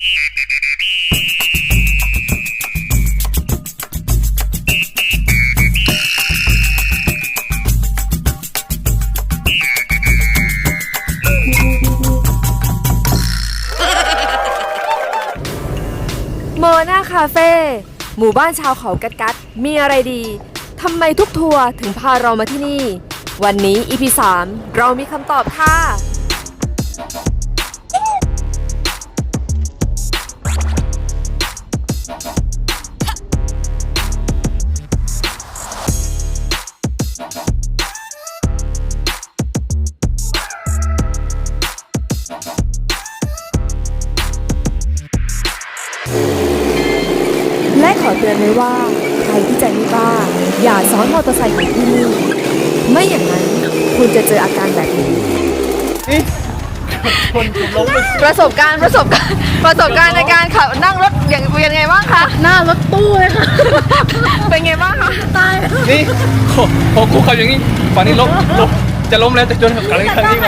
โมนาคาเฟ่หมู่บ้านชาวเขากัดกัดมีอะไรดีทำไมทุกทัวร์ถึงพาเรามาที่นี่ วันนี้ EP 3เรามีคำตอบค่ะ ว้ว่าใครที่ใจไม่กล้า อย่าซ้อนมอเตอร์ไซค์ของที่นี่ ไม่อย่างนั้นคุณจะเจออาการแบบนี้ประสบการณ์ประสบการณ์ประสบการณ์ในการขับนั่งรถอย่างเป็นไงบ้างคะหน้ารถตู้เลยค่ะ เป็นไงบ้างคะตายนี่โอ้โหคุกเขาอย่างนี้ฝั่งนี้ล้มล้มจะล้มแล้วจะจนขังนี้ขังนี้ไป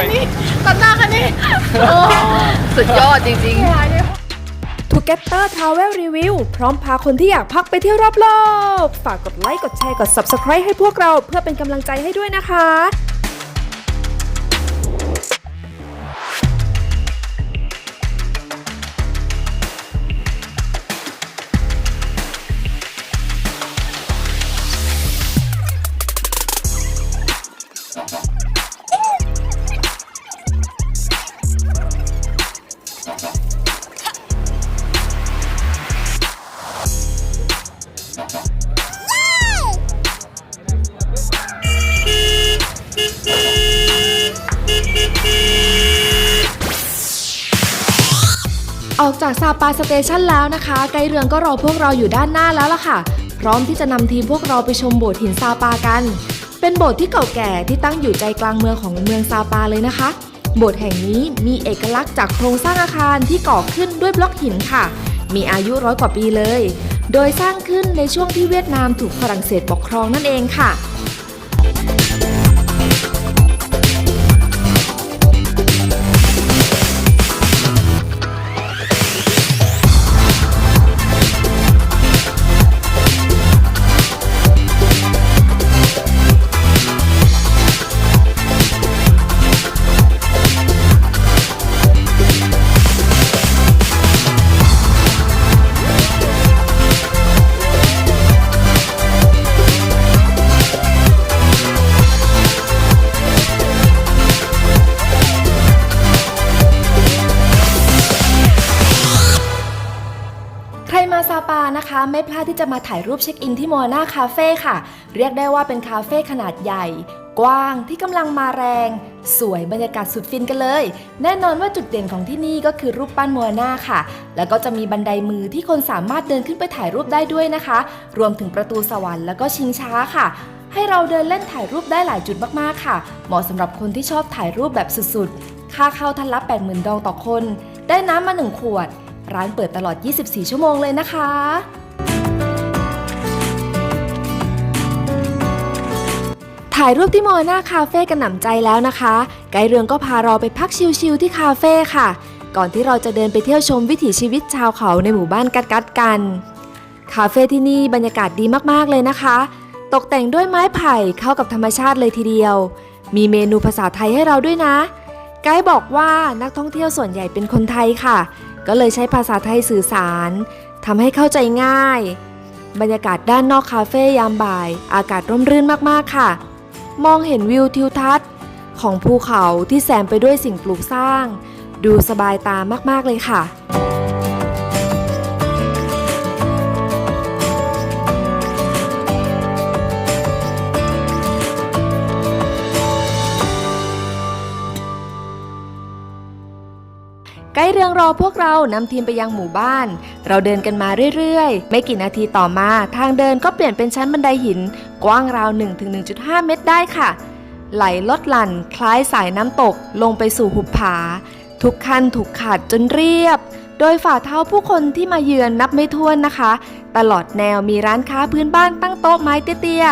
ตัดหน้าคันนี้โอ้สุดยอดจริงๆ Together Travel Review พร้อมพาคนที่อยากพักไปเที่ยวรอบโลก ฝากกดไลค์ กดแชร์ กด Subscribe ให้พวกเราเพื่อเป็นกำลังใจให้ด้วยนะคะ ออกจากซาปาสเตชันแล้วนะคะ ไกด์เรืองก็รอพวกเราอยู่ด้านหน้าแล้วล่ะค่ะ พร้อมที่จะนำทีมพวกเราไปชมโบสถ์หินซาปากัน เป็นโบสถ์ที่เก่าแก่ที่ตั้งอยู่ใจกลางเมืองของเมืองซาปาเลยนะคะ โบสถ์แห่งนี้มีเอกลักษณ์จากโครงสร้างอาคารที่ก่อขึ้นด้วยบล็อกหินค่ะ มีอายุร้อยกว่าปีเลย โดยสร้างขึ้นในช่วงที่เวียดนามถูกฝรั่งเศสปกครองนั่นเองค่ะ ไม่พลาดที่จะมาถ่ายรูปเช็คอินที่มอนาคาเฟ่ค่ะ เรียกได้ว่าเป็นคาเฟ่ขนาดใหญ่ กว้างที่กำลังมาแรง สวยบรรยากาศสุดฟินกันเลย แน่นอนว่าจุดเด่นของที่นี่ก็คือรูปปั้นมัวนาค่ะ แล้วก็จะมีบันไดมือที่คนสามารถเดินขึ้นไปถ่ายรูปได้ด้วยนะคะ รวมถึงประตูสวรรค์แล้วก็ชิงช้าค่ะให้เราเดินเล่นถ่ายรูปได้หลายจุดมากๆค่ะ เหมาะสำหรับคนที่ชอบถ่ายรูปแบบสุดๆ ค่าเข้าทันละ80,000ดองต่อคน ได้น้ำมา 1 ขวด ร้านเปิดตลอด 24 ชั่วโมงเลยนะคะ ถ่ายรูปที่มอหน้าคาเฟ่กันหนำใจแล้วนะคะ ไกด์เรืองก็พาเราไปพักชิลๆที่คาเฟ่ค่ะ ก่อนที่เราจะเดินไปเที่ยวชมวิถีชีวิตชาวเขาในหมู่บ้านกัดกัดกัน คาเฟ่ที่นี่บรรยากาศดีมากๆเลยนะคะ ตกแต่งด้วยไม้ไผ่เข้ากับธรรมชาติเลยทีเดียว มีเมนูภาษาไทยให้เราด้วยนะ ไกด์บอกว่านักท่องเที่ยวส่วนใหญ่เป็นคนไทยค่ะ ก็เลยใช้ภาษาไทยสื่อสารทำให้เข้าใจง่าย บรรยากาศด้านนอกคาเฟ่ยามบ่าย อากาศร่มรื่นมากๆค่ะ มองเห็นวิวทิวทัศน์ ของภูเขาที่แซมไปด้วยสิ่งปลูกสร้าง ดูสบายตามากๆเลยค่ะ รอพวกเรานำทีมไปยังหมู่บ้าน เราเดินกันมาเรื่อยๆ ไม่กี่นาทีต่อมา ทางเดินก็เปลี่ยนเป็นชั้นบันไดหิน กว้างราว 1-1.5 เมตรได้ค่ะ ไหลลดหลั่น คล้ายสายน้ำตกลงไปสู่หุบผา ทุกขั้นถูกขัดจนเรียบ โดยฝ่าเท้าผู้คนที่มาเยือนนับไม่ถ้วนนะคะ ตลอดแนวมีร้านค้าพื้นบ้านตั้งโต๊ะไม้เตี้ย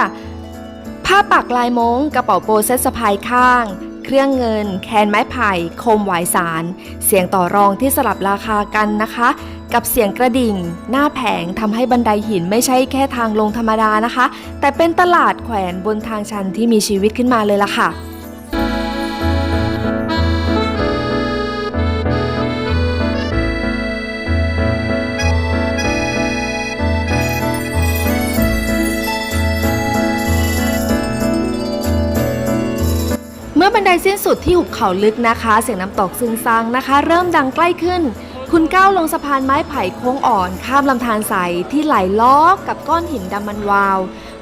ๆผ้าปักลายมงกระเป๋าโปเซตสะพายข้าง เครื่องเงิน แคนไม้ไผ่โคมหวายสาร เสียงต่อรองที่สลับราคากันนะคะ กับเสียงกระดิ่ง หน้าแผงทำให้บันไดหินไม่ใช่แค่ทางลงธรรมดานะคะ แต่เป็นตลาดแขวนบนทางชันที่มีชีวิตขึ้นมาเลยล่ะค่ะ เมื่อบันไดสิ้นสุดที่หุบเขาลึกนะคะ เสียงน้ำตกซึงซังนะคะ เริ่มดังใกล้ขึ้น คุณก้าวลงสะพานไม้ไผ่โค้งอ่อน ข้ามลำธารใสที่ไหลล้อกับก้อนหินดำมันวาว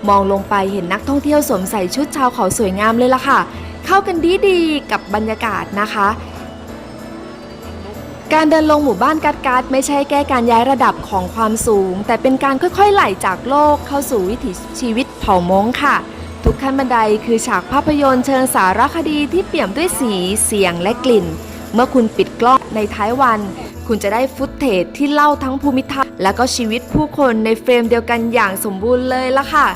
มองลงไปเห็นนักท่องเที่ยวสวมใส่ชุดชาวเขาสวยงามเลยล่ะค่ะ เข้ากันดีๆกับบรรยากาศนะคะ การเดินลงหมู่บ้านกัดกัดไม่ใช่แก้การย้ายระดับของความสูง แต่เป็นการค่อยๆไหลจากโลกเข้าสู่วิถีชีวิตเผ่ามงค่ะ ทุกขั้นบันไดคือฉากภาพยนตร์เชิงสารคดีที่เปี่ยมด้วยสีเสียงและกลิ่น เมื่อคุณปิดกล้องในท้ายวัน คุณจะได้ฟุตเทจที่เล่าทั้งภูมิทัศน์และก็ชีวิตผู้คนในเฟรมเดียวกันอย่างสมบูรณ์เลยละค่ะ